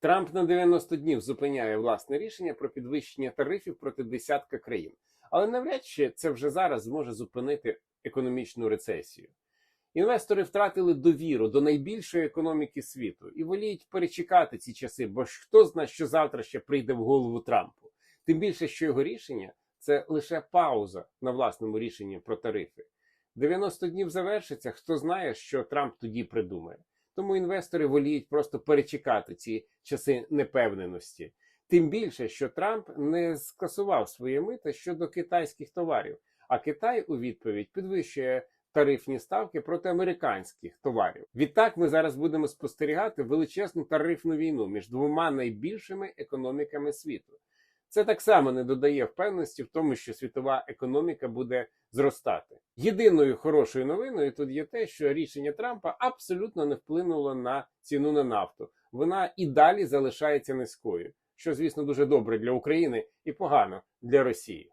Трамп на 90 днів зупиняє власне рішення про підвищення тарифів проти десятка країн, але навряд чи це вже зараз зможе зупинити економічну рецесію. Інвестори втратили довіру до найбільшої економіки світу і воліють перечекати ці часи, бо хто знає, що завтра ще прийде в голову Трампу. Тим більше, що його рішення це лише пауза на власному рішенні про тарифи. 90 днів завершиться, хто знає, що Трамп тоді придумає. Тому інвестори воліють просто перечекати ці часи непевненості. Тим більше, що Трамп не скасував своє мита щодо китайських товарів, а Китай у відповідь підвищує тарифні ставки проти американських товарів. Відтак ми зараз будемо спостерігати величезну тарифну війну між двома найбільшими економіками світу. Це так само не додає впевненості в тому, що світова економіка буде зростати. Єдиною хорошою новиною тут є те, що рішення Трампа абсолютно не вплинуло на ціну на нафту. Вона і далі залишається низькою, що, звісно, дуже добре для України і погано для Росії.